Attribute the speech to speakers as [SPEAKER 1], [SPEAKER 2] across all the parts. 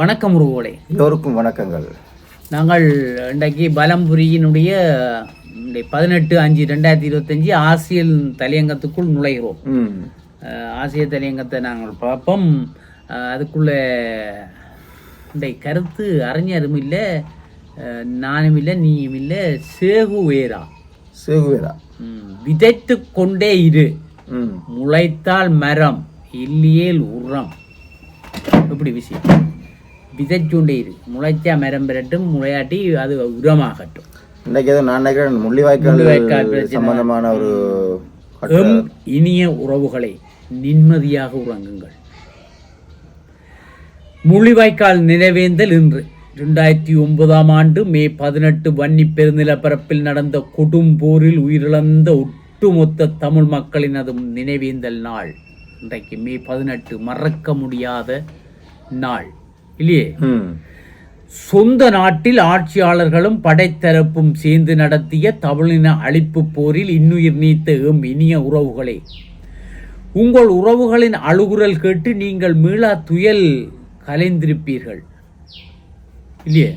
[SPEAKER 1] வணக்கம் உறவுகளே.
[SPEAKER 2] எல்லோருக்கும் வணக்கங்கள்.
[SPEAKER 1] நாங்கள் இன்றைக்கு பலம்புரியினுடைய பதினெட்டு அஞ்சு ரெண்டாயிரத்தி இருபத்தஞ்சி ஆசியல் தலையங்கத்துக்குள் நுழைகிறோம். ஆசிய தலையங்கத்தை நாங்கள் பார்ப்போம். அதுக்குள்ள இன்றைய கருத்து அறிஞரும் இல்லை நானும் இல்லை நீயும் இல்லை சேகுவேரா
[SPEAKER 2] சேகுவேரா
[SPEAKER 1] விதைத்து கொண்டே இரு. முளைத்தால் மரம் இல்லியேல் உரம். இப்படி விஷயம். விதைச்சுண்டே இரு முளைச்சா மரம் பெறட்டும் முளையாட்டி அது உரமாகட்டும்.
[SPEAKER 2] இன்னைக்கு ஏதோ நான் நினைக்கிறேன்
[SPEAKER 1] முள்ளிவாய்க்கால்.
[SPEAKER 2] சம்பந்தமான ஒரு
[SPEAKER 1] இனிய உறவுகளை நிம்மதியாக உறங்குங்கள். முள்ளிவாய்க்கால் நினைவேந்தல் இன்று. ரெண்டாயிரத்தி ஒன்பதாம் ஆண்டு மே பதினெட்டு வன்னி பெருநிலப்பரப்பில் நடந்த கொடும் போரில் உயிரிழந்த ஒட்டுமொத்த தமிழ் மக்களின் அதும் நினைவேந்தல் நாள். இன்றைக்கு மே பதினெட்டு மறக்க முடியாத நாள். இல்லையே? சொந்த நாட்டில் ஆட்சியாளர்களும் படைத்தரப்பும் சேர்ந்து நடத்திய தமிழின அழிப்பு போரில் இன்னுயிர் நீத்த எம் இனிய உறவுகளே. உங்கள் உறவுகளின் அழுகுரல் கேட்டு நீங்கள் மீளா துயல் கலைந்திருப்பீர்கள். இல்லையே?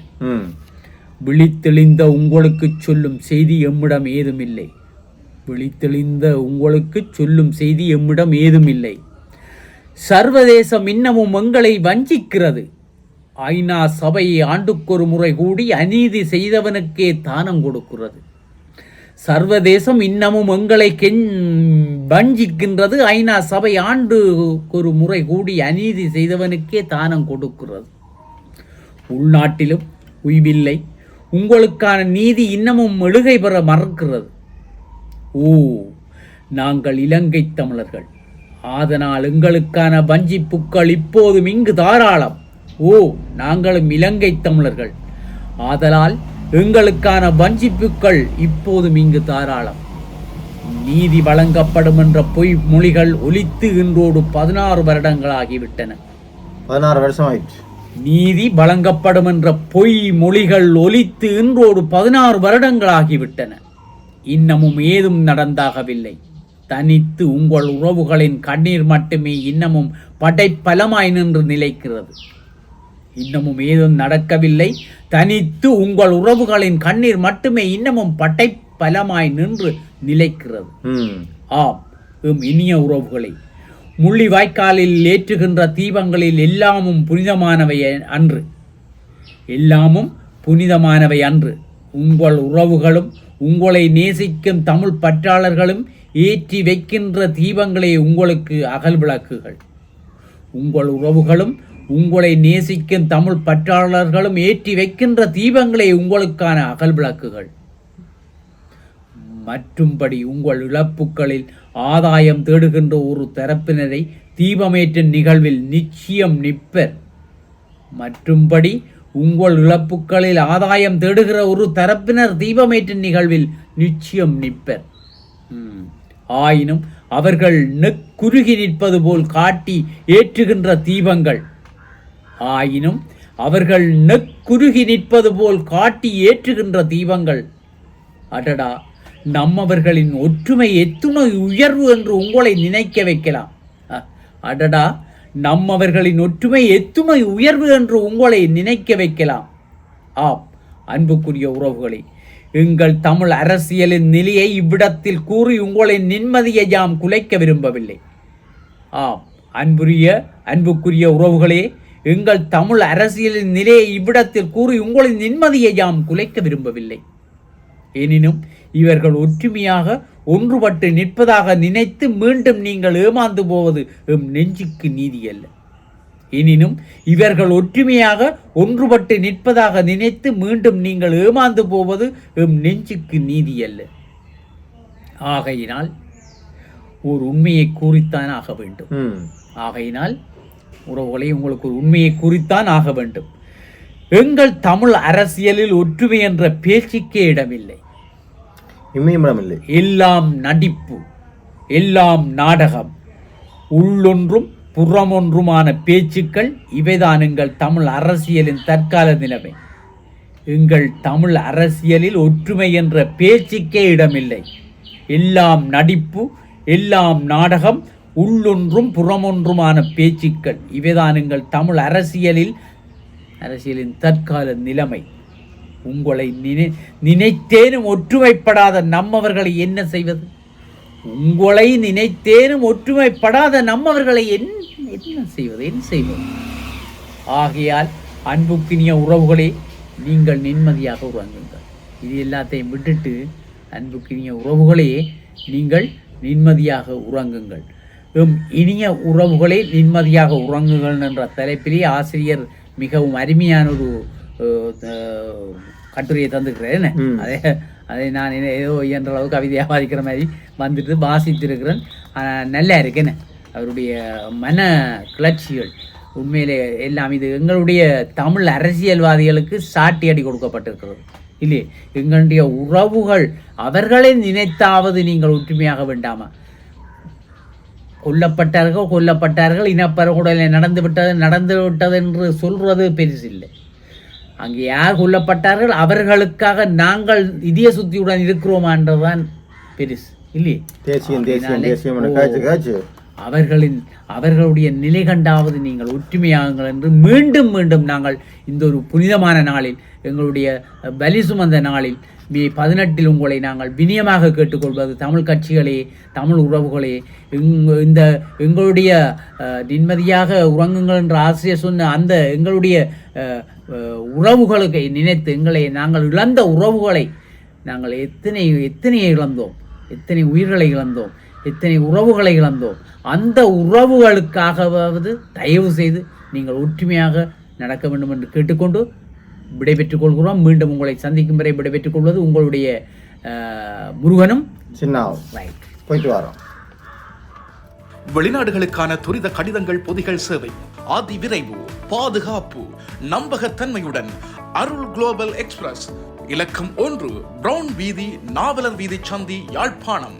[SPEAKER 1] விழித்தெளிந்த உங்களுக்கு சொல்லும் செய்தி எம்மிடம் ஏதுமில்லை. விழித்தெளிந்த உங்களுக்கு சொல்லும் செய்தி எம்மிடம் ஏதுமில்லை. சர்வதேசம் இன்னமும் எங்களை வஞ்சிக்கிறது. ஐநா சபை ஆண்டுக்கொரு முறை கூடி அநீதி செய்தவனுக்கே தானம் கொடுக்கிறது. சர்வதேசம் இன்னமும் எங்களை கெஞ் வஞ்சிக்கின்றது. ஐநா சபை ஆண்டுக்கொரு முறை கூடி அநீதி செய்தவனுக்கே தானம் கொடுக்கிறது. உள்நாட்டிலும் உய்வில்லை. உங்களுக்கான நீதி இன்னமும் எழுகை பெற மறுக்கிறது. ஓ நாங்கள் இலங்கை தமிழர்கள். ஆதனால் எங்களுக்கான வஞ்சிப்புக்கள் இப்போதும் இங்கு தாராளம். ஓ நாங்களும் இலங்கை தமிழர்கள். ஆதலால் எங்களுக்கான வஞ்சிப்புக்கள் இப்போதும் இங்கு தாராளம். நீதி வழங்கப்படும் என்ற பொய் மொழிகள் ஒலித்து இன்றோடு பதினாறு வருடங்களாகிவிட்டன.
[SPEAKER 2] பதினாறு வருஷம் ஆயிடுச்சு
[SPEAKER 1] நீதி வழங்கப்படும் என்ற பொய் மொழிகள் ஒலித்து இன்றோடு பதினாறு வருடங்களாகிவிட்டன. இன்னமும் ஏதும் நடந்தாகவில்லை. தனித்து உங்கள் உறவுகளின் கண்ணீர் மட்டுமே இன்னமும் படைப்பலமாய் நின்று நிலைக்கிறது. இன்னமும் ஏதும் நடக்கவில்லை. தனித்து உங்கள் உறவுகளின் கண்ணீர் மட்டுமே இன்னமும் படைப்பலமாய் நின்று நிலைக்கிறது. ஆம் எம் இனிய உறவுகளை முள்ளி வாய்க்காலில் ஏற்றுகின்ற தீபங்களில் எல்லாமும் புனிதமானவை அன்று. எல்லாமும் புனிதமானவை அன்று. உங்கள் உறவுகளும் உங்களை நேசிக்கும் தமிழ் பற்றாளர்களும் ஏற்றி வைக்கின்ற தீபங்களே உங்களுக்கு அகல் விளக்குகள். உங்கள் உறவுகளும் உங்களை நேசிக்கும் தமிழ் பற்றாளர்களும் ஏற்றி வைக்கின்ற தீபங்களே உங்களுக்கான அகல் விளக்குகள் மற்றும்படி உங்கள் இழப்புகளில் ஆதாயம் தேடுகின்ற ஒரு தரப்பினரை தீபமேற்றும் நிகழ்வில் நிச்சயம் நிற்பர். மற்றும்படி உங்கள் இழப்புகளில் ஆதாயம் தேடுகிற ஒரு தரப்பினர் தீபமேற்றும் நிகழ்வில் நிச்சயம் நிற்பர். ஆயினும் அவர்கள் நெக்குருகி நிற்பது போல் காட்டி ஏற்றுகின்ற தீபங்கள். ஆயினும் அவர்கள் நெக்குருகி நிற்பது போல் காட்டி ஏற்றுகின்ற தீபங்கள். அடடா நம்மவர்களின் ஒற்றுமை எத்துணை உயர்வு என்று உங்களை நினைக்க வைக்கலாம். அ, அடடா நம்மவர்களின் ஒற்றுமை எத்துமை உயர்வு என்று உங்களை நினைக்க வைக்கலாம். ஆம் அன்புக்குரிய உறவுகளே எங்கள் தமிழ் அரசியலின் நிலையை இவ்விடத்தில் கூறி உங்களின் நிம்மதியை யாம் குலைக்க விரும்பவில்லை. ஆம் அன்புரிய அன்புக்குரிய உறவுகளே எங்கள் தமிழ் அரசியலின் நிலையை இவ்விடத்தில் கூறி உங்களின் நிம்மதியை யாம் குலைக்க விரும்பவில்லை. எனினும் இவர்கள் ஒற்றுமையாக ஒன்றுபட்டு நிற்பதாக நினைத்து மீண்டும் நீங்கள் ஏமாந்து போவது எம் நெஞ்சுக்கு நீதி அல்ல எனினும் இவர்கள் ஒற்றுமையாக ஒன்றுபட்டு நிற்பதாக நினைத்து மீண்டும் நீங்கள் ஏமாந்து போவது எம் நெஞ்சுக்கு நீதி அல்ல ஆகையினால் ஒரு உண்மையை கூறித்தான் ஆக வேண்டும் ஆகையினால் உறவுகளை உங்களுக்கு ஒரு உண்மையை குறித்தான் ஆக வேண்டும். எங்கள் தமிழ் அரசியலில் ஒற்றுமை என்ற பேச்சுக்கே இடமில்லை.
[SPEAKER 2] இல்லை
[SPEAKER 1] எல்லாம் நடிப்பு எல்லாம் நாடகம் உள்ளொன்றும் புறமொன்றுமான பேச்சுக்கள் இவைதான் எங்கள் தமிழ் அரசியலின் தற்கால நிலைமை. எங்கள் தமிழ் அரசியலில் ஒற்றுமை என்ற பேச்சுக்கே இடமில்லை. எல்லாம் நடிப்பு எல்லாம் நாடகம் உள்ளொன்றும் புறமொன்றுமான பேச்சுக்கள். இவைதான் எங்கள் தமிழ் அரசியலில் அரசியலின் தற்கால நிலைமை. உங்களை நினை நினைத்தேனும் ஒற்றுமைப்படாத நம்மவர்களை என்ன செய்வது? உங்களை நினைத்தேனும் ஒற்றுமைப்படாத நம்மவர்களை என் என்ன செய்வது? என்ன செய்வது? ஆகையால் அன்புக்கினிய உறவுகளே நீங்கள் நிம்மதியாக உறங்குங்கள். இது எல்லாத்தையும் விட்டுட்டு அன்புக்கினிய உறவுகளே நீங்கள் நிம்மதியாக உறங்குங்கள். எம் இனிய உறவுகளே நிம்மதியாக உறங்குங்கள் என்ற தலைப்பிலே ஆசிரியர் மிகவும் அருமையான ஒரு கட்டுரையை தந்துக்கிறேன். அதே அதை நான் ஏதோ இயன்ற அளவு கவிதையாக வாசிக்கிற மாதிரி வந்துட்டு வாசித்திருக்கிறேன். நல்லா இருக்கேன்னு அவருடைய மன கிளர்ச்சிகள். உண்மையிலே எல்லாம் இது எங்களுடைய தமிழ் அரசியல்வாதிகளுக்கு சாட்டி அடி கொடுக்கப்பட்டிருக்கிறது. இல்லையே? எங்களுடைய உறவுகள் அவர்களை நினைத்தாவது நீங்கள் ஒற்றுமையாக வேண்டாமா? கொல்லப்பட்டார்கள் கொல்லப்பட்டார்கள். இனப்பரகுடலை நடந்து விட்டது நடந்து விட்டது என்று சொல்றது பெருசில்லை. அங்கே யார் கொல்லப்பட்டார்கள்? அவர்களுக்காக நாங்கள் இதய சுத்தியுடன் இருக்கிறோமா என்றுதான் பெருசு இல்லையே?
[SPEAKER 2] தேசியம் தேசியம் தேசியம்
[SPEAKER 1] அவர்களின் அவர்களுடைய நிலை கண்டாவது நீங்கள் ஒற்றுமையாகுங்கள் என்று மீண்டும் மீண்டும் நாங்கள் இந்த ஒரு புனிதமான நாளில் எங்களுடைய பலி சுமந்த நாளில் மே பதினெட்டில் உங்களை நாங்கள் வினியமாக கேட்டுக்கொள்வது தமிழ் கட்சிகளே தமிழ் உறவுகளே இந்த எங்களுடைய நிம்மதியாக உறங்குங்கள் என்று ஆசிரியர் சொன்ன அந்த எங்களுடைய உறவுகளுக்கை உறவுகளுக்கு நினைத்து எங்களை நாங்கள் இழந்த உறவுகளை நாங்கள் எத்தனை எத்தனையை இழந்தோம்? எத்தனை உயிர்களை இழந்தோம்? எத்தனை உறவுகளை இழந்தோம். அந்த உறவுகளுக்காகவாவது தயவு செய்து நீங்கள் ஒற்றுமையாக நடக்க வேண்டும் என்று கேட்டுக்கொண்டு விடைபெற்றுக் கொள்கிறோம். மீண்டும் உங்களை சந்திக்கும் வரை விடைபெற்றுக் கொள்வது உங்களுடைய முருகனும்.
[SPEAKER 2] சின்னாவும்.
[SPEAKER 1] ரைட்
[SPEAKER 2] போயிட்டு வரோம்.
[SPEAKER 3] வெளிநாடுகளுக்கான துரித கடிதங்கள் பொதிகள் சேவை. அதி விரைவு பாதுகாப்பு நம்பகத்தன்மையுடன் அருள் குளோபல் எக்ஸ்பிரஸ். இலக்கம் ஒன்று பிரவுன் வீதி நாவலர் வீதி சந்தி யாழ்ப்பாணம்.